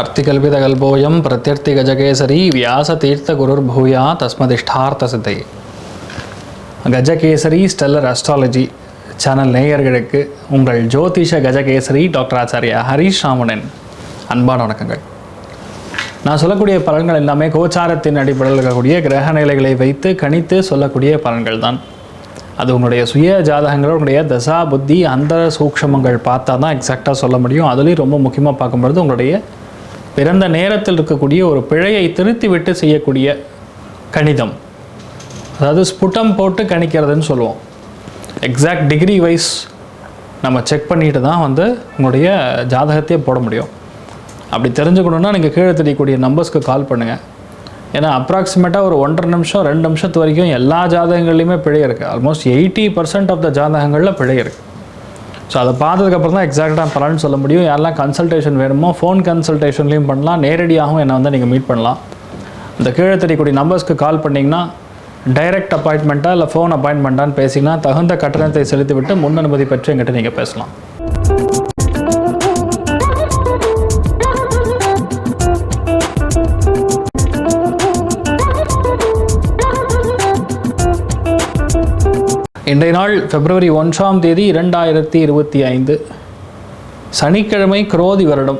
அர்த்திகல்பிதகல்போயம் பிரத்யர்த்தி கஜகேசரி வியாச தீர்த்த குருர் பூயா தஸ்மதிஷ்டார்த்த சித்தை கஜகேசரி ஸ்டெல்லர் அஸ்ட்ராலஜி சேனல் நேயர்களுக்கு உங்கள் ஜோதிஷ கஜகேசரி டாக்டர் ஆச்சாரியா ஹரீஷ் ராமணன் அன்பான வணக்கங்கள். நான் சொல்லக்கூடிய பலன்கள் எல்லாமே கோச்சாரத்தின் அடிப்படையில் இருக்கக்கூடிய கிரக நிலைகளை வைத்து கணித்து சொல்லக்கூடிய பலன்கள் தான் அது உங்களுடைய சுய ஜாதகங்கள் உங்களுடைய தசா புத்தி அந்த சூக்ஷமங்கள் பார்த்தா தான் எக்ஸாக்டாக சொல்ல முடியும். அதுலேயும் ரொம்ப முக்கியமாக பார்க்கும்பொழுது உங்களுடைய பிறந்த நேரத்தில் இருக்கக்கூடிய ஒரு பிழையை திருத்தி விட்டு செய்யக்கூடிய கணிதம். அதாவது ஸ்புட்டம் போட்டு கணிக்கிறதுன்னு சொல்லுவோம். எக்ஸாக்ட் டிகிரி வைஸ் நம்ம செக் பண்ணிட்டு தான் வந்து உங்களுடைய ஜாதகத்தையே போட முடியும். அப்படி தெரிஞ்சுக்கணுன்னா நீங்கள் கீழே தெரியக்கூடிய நம்பர்ஸ்க்கு கால் பண்ணுங்கள் ஏன்னா அப்ராக்சிமேட்டாக ஒரு ஒன்றரை நிமிஷம் ரெண்டு நிமிஷத்து வரைக்கும் எல்லா ஜாதகங்கள்லையுமே பிழை இருக்குது almost eighty percent of the ஜாதகங்களில் பிழை இருக்குது ஸோ அதை பார்த்ததுக்கப்புறம் தான் எக்ஸாக்டாக பலன் சொல்ல முடியும். யாரெல்லாம் கன்சல்டேஷன் வேணுமோ ஃபோன் கன்சல்டேஷன்லையும் பண்ணலாம். நேரடியாகவும் என்னை வந்து நீங்கள் மீட் பண்ணலாம். இந்த கீழே தெரியக்கூடிய நம்பர்ஸ்க்கு கால் பண்ணிங்கன்னா டைரக்ட் அப்பாயின்மெண்ட்டாக இல்லை ஃபோன் அப்பாயின்மெண்ட்டான்னு பேசிங்கன்னா தகுந்த கட்டணத்தை செலுத்திவிட்டு முன் அனுமதி பெற்று எங்கிட்ட நீங்கள் பேசலாம். இன்றைய நாள் பிப்ரவரி ஒன்றாம் தேதி இரண்டாயிரத்தி இருபத்தி ஐந்து. சனிக்கிழமை குரோதி வருடம்.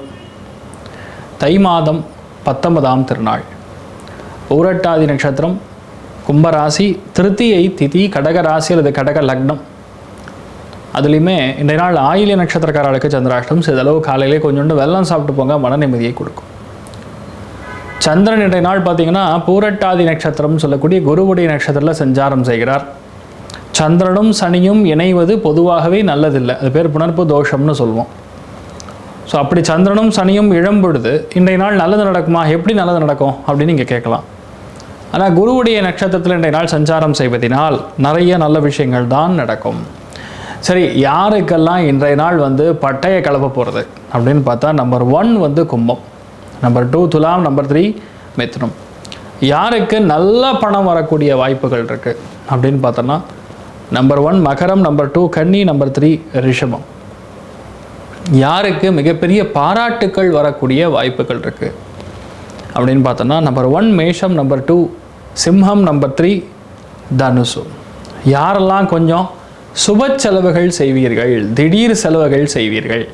தை மாதம் பத்தொன்பதாம் திருநாள். ஊரட்டாதி நட்சத்திரம் கும்பராசி திருத்தியை திதி கடக ராசி அல்லது கடக லக்னம். அதுலேயுமே இன்றைய நாள் ஆயிலிய நட்சத்திரக்காரர்களுக்கு சந்திராஷ்டம் சிறிதளவு காலையிலே கொஞ்சோண்டு வெள்ளம் சாப்பிட்டு போங்க மன நிம்மதியை கொடுக்கும். சந்திரன் இன்றைய நாள் பார்த்தீங்கன்னா பூரட்டாதி நட்சத்திரம் சொல்லக்கூடிய குருவுடைய நட்சத்திரத்தில் சஞ்சாரம் செய்கிறார். சந்திரனும் சனியும் இணைவது பொதுவாகவே நல்லதில்லை. அது பேர் புணர்ப்பு தோஷம்னு சொல்லுவோம் ஸோ அப்படி சந்திரனும் சனியும் இழம்பொழுது இன்றைய நாள் நல்லது நடக்குமா? எப்படி நல்லது நடக்கும்? அப்படின்னு நீங்கள் கேட்கலாம். ஆனால் குருவுடைய நட்சத்திரத்தில் இன்றைய நாள் சஞ்சாரம் செய்வதனால் நிறைய நல்ல விஷயங்கள் தான் நடக்கும். சரி யாருக்கெல்லாம் இன்றைய நாள் வந்து பட்டையை கலப்ப போகிறது அப்படின்னு பார்த்தா நம்பர் ஒன் வந்து கும்பம். நம்பர் டூ துலாம் நம்பர் த்ரீ மித்னம். யாருக்கு நல்ல பணம் வரக்கூடிய வாய்ப்புகள் இருக்குது அப்படின்னு பார்த்தோன்னா நம்பர் ஒன் மகரம். நம்பர் டூ கன்னி. நம்பர் த்ரீ ரிஷபம். யாருக்கு மிகப்பெரிய பாராட்டுக்கள் வரக்கூடிய வாய்ப்புகள் இருக்குது அப்படின்னு பார்த்தோன்னா நம்பர் ஒன் மேஷம். நம்பர் டூ சிம்ஹம். நம்பர் த்ரீ தனுசு. யாரெல்லாம் கொஞ்சம் சுப செலவுகள் செய்வீர்கள் திடீர் செலவுகள் செய்வீர்கள்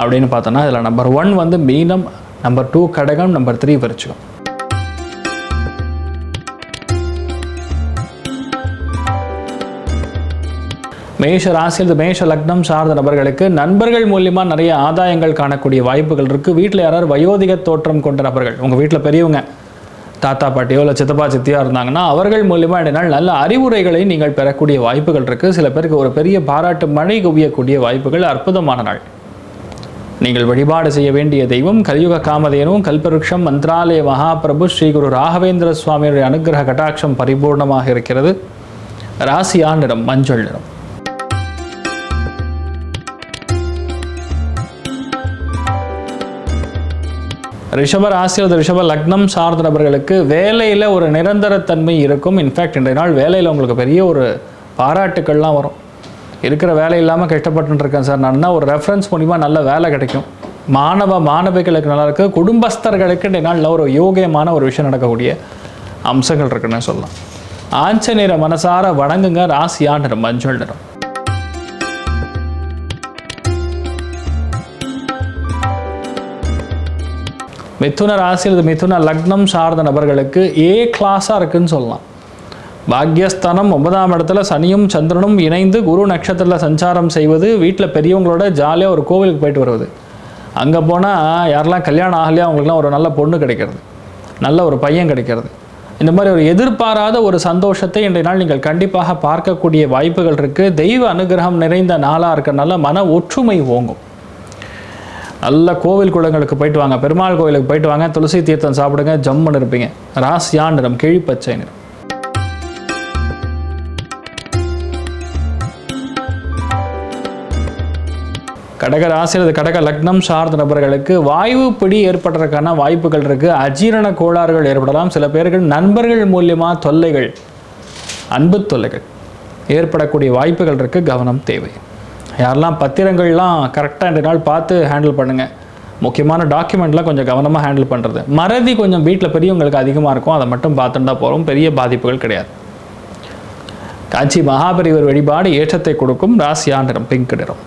அப்படின்னு பார்த்தோன்னா இதில் நம்பர் ஒன் வந்து மீனம் நம்பர் டூ கடகம் நம்பர் த்ரீ விருச்சிகம். மேஷ ராசி அல்லது மேஷ லக்னம் சார்ந்த நபர்களுக்கு நண்பர்கள் மூலியமா நிறைய ஆதாயங்கள் காணக்கூடிய வாய்ப்புகள் இருக்கு. வீட்டில் யாராவது வயோதிக தோற்றம் கொண்ட நபர்கள் உங்க வீட்டில் பெரியவங்க தாத்தா பாட்டியோ இல்லை சித்தப்பா சித்தியோ இருந்தாங்கன்னா அவர்கள் மூலியமா இந்த நல்ல அறிவுரைகளை நீங்கள் பெறக்கூடிய வாய்ப்புகள் இருக்கு. சில பேருக்கு ஒரு பெரிய பாராட்டு மழை குவியக்கூடிய வாய்ப்புகள் அற்புதமான நாள். நீங்கள் வழிபாடு செய்ய வேண்டிய தெய்வம் கலியுக காமதேனும் கல்பருக்ஷம் மந்த்ராலய மகாபிரபு ஸ்ரீ குரு ராகவேந்திர சுவாமியுடைய அனுகிரக கட்டாட்சம் பரிபூர்ணமாக இருக்கிறது. ராசியா நிறம் மஞ்சள் நிறம். ரிஷப ராசி அல்லது ரிஷப லக்னம் சார்ந்த நபர்களுக்கு வேலையில் ஒரு நிரந்தரத்தன்மை இருக்கும். இன்ஃபேக்ட் இன்றைய நாள் வேலையில் உங்களுக்கு பெரிய ஒரு பாராட்டுக்கள்லாம் வரும். இருக்கிற வேலை இல்லாமல் கஷ்டப்பட்டு இருக்கேன் சார். நான் ஒரு ரெஃபரன்ஸ் மூலிமா நல்ல வேலை கிடைக்கும். மாணவ மாணவிகளுக்கு நல்லா இருக்கு. குடும்பஸ்தர்களுக்கு இன்றைய நாளில் ஒரு யோகியமான ஒரு விஷயம் நடக்கக்கூடிய அம்சங்கள் இருக்குன்னு சொல்லலாம். ஆஞ்சநேயரை மனசார வணங்குங்க. ராசியான நிறம் மஞ்சள் நிறம். மிதுன ராசி அல்லது மிதுன லக்னம் சார்ந்த நபர்களுக்கு ஏ கிளாஸாக இருக்குன்னு சொல்லலாம். பாக்யஸ்தானம் ஒன்பதாம் இடத்துல சனியும் சந்திரனும் இணைந்து குரு நட்சத்திரத்தில் சஞ்சாரம் செய்வது வீட்டில் பெரியவங்களோட ஜாலியாக ஒரு கோவிலுக்கு போயிட்டு வருவது. அங்கே போனால் யாரெல்லாம் கல்யாணம் ஆகலையா அவங்களுக்குலாம் ஒரு நல்ல பொண்ணு கிடைக்கிறது. நல்ல ஒரு பையன் கிடைக்கிறது. இந்த மாதிரி ஒரு எதிர்பாராத ஒரு சந்தோஷத்தை இன்றைய நாள் நீங்கள் கண்டிப்பாக பார்க்கக்கூடிய வாய்ப்புகள் இருக்குது தெய்வ அனுகிரகம் நிறைந்த நாளாக இருக்கிறனால மன ஒற்றுமை ஓங்கும். நல்ல கோவில் குளங்களுக்கு போயிட்டு வாங்க. பெருமாள் கோவிலுக்கு போயிட்டு வாங்க. துளசி தீர்த்தம் சாப்பிடுங்க ஜம்முன்னு இருப்பீங்க ராசியா நிறம் கிழிப்பச்சை நிறம் கடக ராசி கடக லக்னம் சார்ந்த நபர்களுக்கு வாயு பிடி ஏற்படுறதுக்கான வாய்ப்புகள் இருக்குது அஜீரண கோளாறுகள் ஏற்படலாம். சில பேர்கள் நண்பர்கள் மூலியமாக தொல்லைகள் அன்பு தொல்லைகள் ஏற்படக்கூடிய வாய்ப்புகள் இருக்குது கவனம் தேவை. யாரெல்லாம் பத்திரங்கள்லாம் கரெக்டாக இந்த நாள் பார்த்து ஹேண்டில் பண்ணுங்கள் முக்கியமான டாக்குமெண்ட்லாம் கொஞ்சம் கவனமாக ஹேண்டில் பண்ணுறது மறதி கொஞ்சம் வீட்டில் பெரியவங்களுக்கு அதிகமாக இருக்கும். அதை மட்டும் பார்த்துட்டா போகிறோம் பெரிய பாதிப்புகள் கிடையாது. காஞ்சி மகாபரிவர் வழிபாடு ஏற்றத்தை கொடுக்கும். ராசியா நிறம் பிங்க் நிறம்.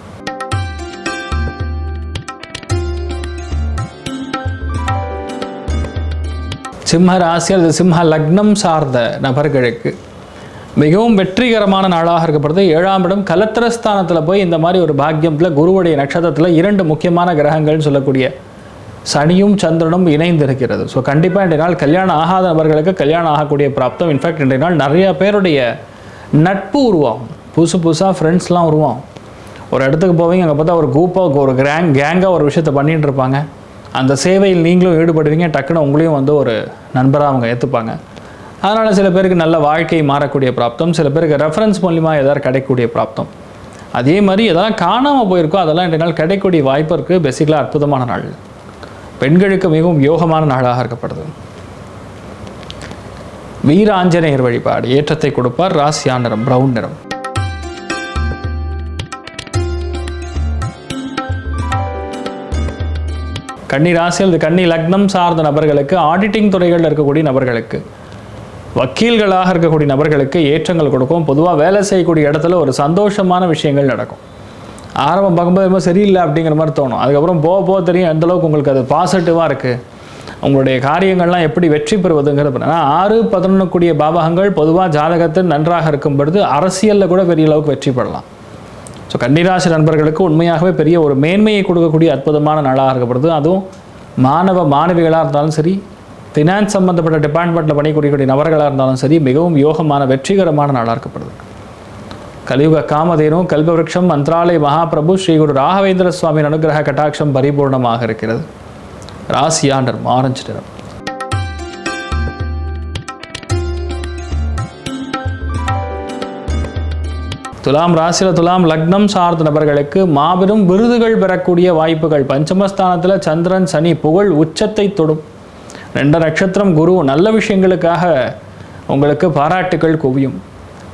சிம்ம ராசி அல்லது சிம்ம லக்னம் சார்ந்த நபர்களுக்கு மிகவும் வெற்றிகரமான நாளாக இருக்கப்படுது. ஏழாம் இடம் கலத்திரஸ்தானத்தில் போய் இந்த மாதிரி ஒரு பாக்கியத்தில் குருவுடைய நட்சத்திரத்தில் இரண்டு முக்கியமான கிரகங்கள்னு சொல்லக்கூடிய சனியும் சந்திரனும் இணைந்து இருக்கிறது ஸோ கண்டிப்பாக இன்றைய நாள் கல்யாணம் ஆகாத நபர்களுக்கு கல்யாணம் ஆகக்கூடிய பிராப்தம். இன்ஃபேக்ட் இன்றைய நாள் நிறைய பேருடைய நட்பு உருவாகும். புதுசு புதுசாக ஃப்ரெண்ட்ஸ்லாம் உருவாகும். ஒரு இடத்துக்கு போவீங்க அங்கே பார்த்தா ஒரு குரூப்பாக ஒரு கிராங் கேங்காக ஒரு விஷயத்தை பண்ணிகிட்டு இருப்பாங்க. அந்த சேவையில் நீங்களும் ஈடுபடுவீங்க டக்குன்னு உங்களையும் வந்து ஒரு நண்பராக அவங்க ஏற்றுப்பாங்க அதனால் சில பேருக்கு நல்ல வாழ்க்கை மாறக்கூடிய பிராப்தம் சில பேருக்கு ரெஃபரன்ஸ் மூலிமா ஏதாவது கிடைக்கக்கூடிய பிராப்தம். அதே மாதிரி எதெல்லாம் காணாமல் போயிருக்கோ அதெல்லாம் இன்றைய நாள் கிடைக்கக்கூடிய வாய்ப்பு இருக்குது பேசிக்கலாக அற்புதமான நாள். பெண்களுக்கு மிகவும் யோகமான நாளாக இருக்கப்படுது வீர ஆஞ்சநேயர் வழிபாடு. ஏற்றத்தை கொடுப்பார் ராசியா நிறம் பிரவுன் நிறம். கன்னி ராசி அல்லது கன்னி லக்னம் சார்ந்த நபர்களுக்கு ஆடிட்டிங் துறைகளில் இருக்கக்கூடிய நபர்களுக்கு வக்கீல்களாக இருக்கக்கூடிய நபர்களுக்கு ஏற்றங்கள் கொடுக்கும். பொதுவாக வேலை செய்யக்கூடிய இடத்துல ஒரு சந்தோஷமான விஷயங்கள் நடக்கும். ஆரம்பம் பார்க்கும்போது ரொம்ப சரியில்லை அப்படிங்கிற மாதிரி தோணும். அதுக்கப்புறம் போக போக தெரியும் எந்த அளவுக்கு உங்களுக்கு அது பாசிட்டிவாக இருக்குது உங்களுடைய காரியங்கள்லாம் எப்படி வெற்றி பெறுவதுங்கிறது. ஆனால் ஆறு பதினொன்று கூடிய பாவகங்கள் பொதுவாக ஜாதகத்தில் நன்றாக இருக்கும் பொழுது அரசியலில் கூட பெரிய அளவுக்கு வெற்றி பெறலாம். ஸோ கன்னிராசி நண்பர்களுக்கு உண்மையாகவே பெரிய ஒரு மேன்மையை கொடுக்கக்கூடிய அற்புதமான நாளாக இருக்கப்படுது அதுவும் மாணவ மாணவிகளாக இருந்தாலும் சரி ஃபினான்ஸ் சம்மந்தப்பட்ட டிபார்ட்மெண்ட்டில் பணிபுரியக்கூடிய நபர்களாக இருந்தாலும் சரி மிகவும் யோகமான வெற்றிகரமான நாளாக இருக்கப்படுது கலியுக காமதேனும் கல்பவருஷம் மந்த்ராலய மகாபிரபு ஸ்ரீ குரு ராகவேந்திர சுவாமியின் அனுகிரக கட்டாட்சம் பரிபூர்ணமாக இருக்கிறது. ராசியாண்டர் ஆரஞ்சு நிறம். துலாம் ராசியில் துலாம் லக்னம் சார்ந்த நபர்களுக்கு மாபெரும் விருதுகள் பெறக்கூடிய வாய்ப்புகள். பஞ்சமஸ்தானத்தில் சந்திரன் சனி புகழ் உச்சத்தை தொடும். ரெண்டு நட்சத்திரம் குரு நல்ல விஷயங்களுக்காக உங்களுக்கு பாராட்டுகள் குவியும்.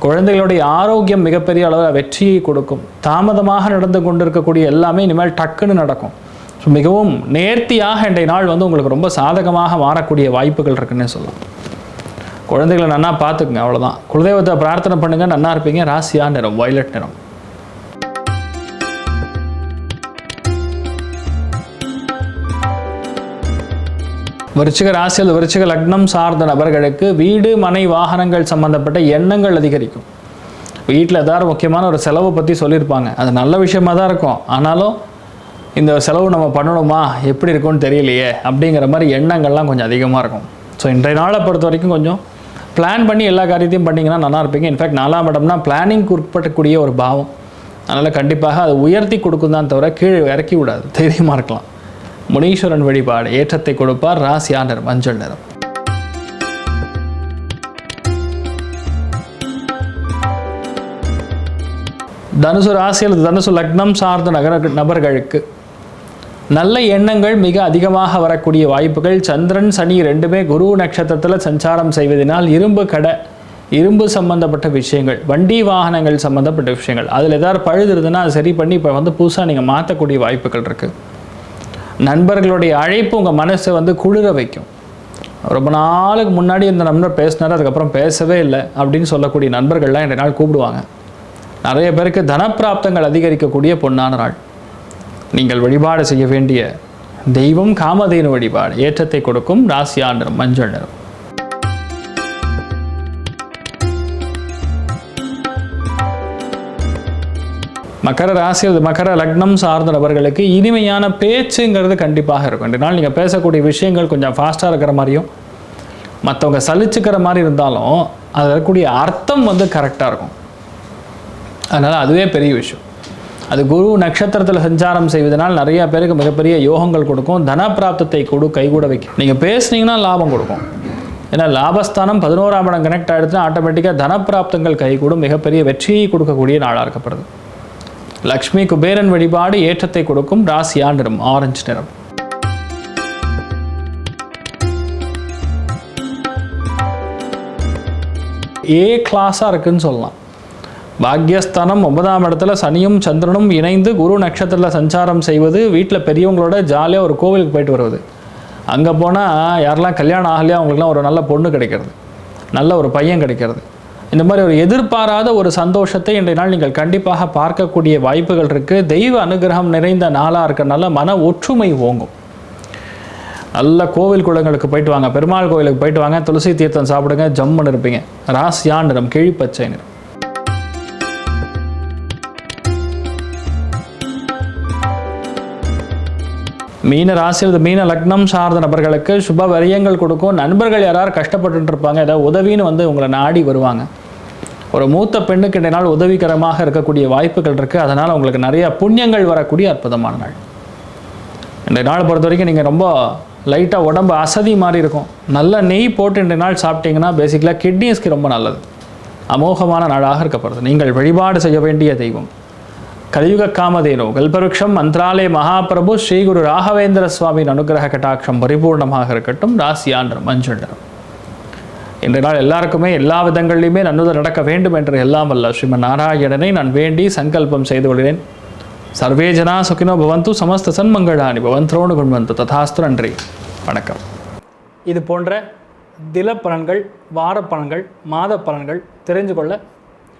குழந்தைகளுடைய ஆரோக்கியம் மிகப்பெரிய அளவில் வெற்றியை கொடுக்கும். தாமதமாக நடந்து கொண்டிருக்கக்கூடிய எல்லாமே இனிமேல் டக்குன்னு நடக்கும். ஸோ மிகவும் நேர்த்தியாக இன்றைய நாள் வந்து உங்களுக்கு ரொம்ப சாதகமாக மாறக்கூடிய வாய்ப்புகள் இருக்குன்னே சொல்லலாம். குழந்தைகளை நன்னா பார்த்துக்குங்க அவ்வளோதான் குலதெய்வத்தை பிரார்த்தனை பண்ணுங்க நன்னா இருப்பீங்க. ராசியா நிறம் வயலட் நிறம். விருச்சிக ராசியில் விருச்சிக லக்னம் சார்ந்த நபர்களுக்கு வீடு மனை வாகனங்கள் சம்பந்தப்பட்ட எண்ணங்கள் அதிகரிக்கும். வீட்டில் ஏதாவது முக்கியமான ஒரு செலவை பற்றி சொல்லியிருப்பாங்க. அது நல்ல விஷயமா தான் இருக்கும். ஆனாலும் இந்த செலவு நம்ம பண்ணணுமா? எப்படி இருக்கும்னு தெரியலையே. அப்படிங்கிற மாதிரி எண்ணங்கள்லாம் கொஞ்சம் அதிகமாக இருக்கும். ஸோ இன்றைய நாளை பொறுத்த வரைக்கும் கொஞ்சம் பிளான் பண்ணி எல்லா காரியத்தையும் பண்ணிங்கன்னா நல்லா இருப்பீங்க. இன்ஃபேக்ட் நாலாம் இடம்னா பிளானிங்க்கு உட்படக்கூடிய ஒரு பாவம். அதனால் கண்டிப்பாக அதை உயர்த்தி கொடுக்கும் தான் தவிர கீழே இறக்கி விடாது. தைரியமாக இருக்கலாம். முனீஸ்வரன் வழிபாடு ஏற்றத்தை கொடுப்பார். ராசியா நிறம் மஞ்சள் நிறம். தனுசு ராசி அல்லது தனுசு லக்னம் சார்ந்த நகர நபர்களுக்கு நல்ல எண்ணங்கள் மிக அதிகமாக வரக்கூடிய வாய்ப்புகள். சந்திரன் சனி ரெண்டுமே குரு நட்சத்திரத்தில் சஞ்சாரம் செய்வதனால் இரும்பு கடை இரும்பு சம்பந்தப்பட்ட விஷயங்கள் வண்டி வாகனங்கள் சம்பந்தப்பட்ட விஷயங்கள். அதில் ஏதாவது பழுதுருதுன்னா அதை சரி பண்ணி இப்போ வந்து புதுசாக நீங்கள் மாற்றக்கூடிய வாய்ப்புகள் இருக்குது நண்பர்களுடைய அழைப்பு உங்கள் மனசை வந்து குளிர வைக்கும். ரொம்ப நாளுக்கு முன்னாடி இந்த நண்பர் பேசினார் அதுக்கப்புறம் பேசவே இல்லை அப்படின்னு சொல்லக்கூடிய நண்பர்கள்லாம் இன்றைய நாள் கூப்பிடுவாங்க. நிறைய பேருக்கு தனப்பிராப்தங்கள் அதிகரிக்கக்கூடிய பொன்னான நாள். நீங்கள் வழிபாடு செய்ய வேண்டிய தெய்வம் காமதேனு வழிபாடு ஏற்றத்தை கொடுக்கும் ராசியா நிறம் மஞ்சள் நிறம். மகர ராசி அல்லது மகர லக்னம் சார்ந்த நபர்களுக்கு இனிமையான பேச்சுங்கிறது கண்டிப்பாக இருக்கும். ரெண்டு நாள் நீங்கள் பேசக்கூடிய விஷயங்கள் கொஞ்சம் ஃபாஸ்ட்டாக இருக்கிற மாதிரியும் மற்றவங்க சலிச்சுக்கிற மாதிரி இருந்தாலும் அதில் இருக்கக்கூடிய அர்த்தம் வந்து கரெக்டாக இருக்கும். அதனால் அதுவே பெரிய விஷயம். அது குரு நட்சத்திரத்தில் சஞ்சாரம் செய்வதனால் நிறைய பேருக்கு மிகப்பெரிய யோகங்கள் கொடுக்கும். தனப்பிராப்தத்தை கொடு கைகூட வைக்கும் நீங்கள் பேசுனீங்கன்னா லாபம் கொடுக்கும். ஏன்னா லாபஸ்தானம் பதினோராம் இடம் கனெக்ட் ஆகிடுச்சுன்னா ஆட்டோமேட்டிக்காக தனப்பிராப்தங்கள் கைகூடும் மிகப்பெரிய வெற்றியை கொடுக்கக்கூடிய நாளாக இருக்கப்படுது. லக்ஷ்மி குபேரன் வழிபாடு ஏற்றத்தை கொடுக்கும் ராசியா நிறம் ஆரஞ்சு நிறம். ஏ கிளாஸாக இருக்குன்னு சொல்லலாம். பாக்யஸ்தானம் ஒன்பதாம் இடத்துல சனியும் சந்திரனும் இணைந்து குரு நட்சத்திரத்தில் சஞ்சாரம் செய்வது வீட்டில் பெரியவங்களோட ஜாலியாக ஒரு கோவிலுக்கு போயிட்டு வருவது. அங்கே போனால் யாரெல்லாம் கல்யாணம் ஆகலையா அவங்களுக்குலாம் ஒரு நல்ல பொண்ணு கிடைக்கிறது. நல்ல ஒரு பையன் கிடைக்கிறது. இந்த மாதிரி ஒரு எதிர்பாராத ஒரு சந்தோஷத்தை இன்றைய நாள் நீங்கள் கண்டிப்பாக பார்க்கக்கூடிய வாய்ப்புகள் இருக்குது தெய்வ அனுகிரகம் நிறைந்த நாளாக இருக்கிறனால மன ஒற்றுமை ஓங்கும். நல்ல கோவில் குளங்களுக்கு போயிட்டு வாங்க. பெருமாள் கோவிலுக்கு போயிட்டு வாங்க. துளசி தீர்த்தம் சாப்பிடுங்க. ஜம்முன்னு இருப்பீங்க. ராசியா நிறம் கிழிப்பச்சை நிறம். மீன ராசியில் மீன லக்னம் சார்ந்த நபர்களுக்கு சுப வரியங்கள் கொடுக்கும். நண்பர்கள் யாராவது கஷ்டப்பட்டு இருப்பாங்க. ஏதாவது உதவின்னு வந்து உங்களை நாடி வருவாங்க. ஒரு மூத்த பெண்ணுக்கு என்னால் நாள் உதவிகரமாக இருக்கக்கூடிய வாய்ப்புகள் இருக்குது அதனால் உங்களுக்கு நிறைய புண்ணியங்கள் வரக்கூடிய அற்புதமான நாள். இன்றைய நாள் பொறுத்த வரைக்கும் நீங்கள் ரொம்ப லைட்டாக உடம்பு அசதி மாதிரி இருக்கும். நல்ல நெய் போட்டு இன்றைய நாள் சாப்பிட்டீங்கன்னா பேசிக்கலாக கிட்னிஸ்க்கு ரொம்ப நல்லது. அமோகமான நாளாக இருக்கப்படுது நீங்கள் வழிபாடு செய்ய வேண்டிய தெய்வம். கலியுக காமதேனு. கல்பருக்ஷம் மந்த்ராலய மகாபிரபு ஸ்ரீ குரு ராகவேந்திர சுவாமியின் அனுகிரக கட்டாட்சம் பரிபூர்ணமாக இருக்கட்டும். ராசியாண்டர் மஞ்சள் நிறம் இன்றைய நாள் எல்லாருக்குமே எல்லா விதங்களிலுமே நன்னுதல் நடக்க வேண்டும் என்று எல்லாம் வல்ல. ஸ்ரீமன் நாராயணனை நான் வேண்டி சங்கல்பம் செய்து கொள்கிறேன். சர்வே ஜனா சுகினோ பவந்து சமஸ்த சன்மங்களானி பவந்தோடு குண்வந்து. ததாஸ்து நன்றி. வணக்கம். இது போன்ற தில பலன்கள் வார பலன்கள் மாத பலன்கள் தெரிஞ்சு கொள்ள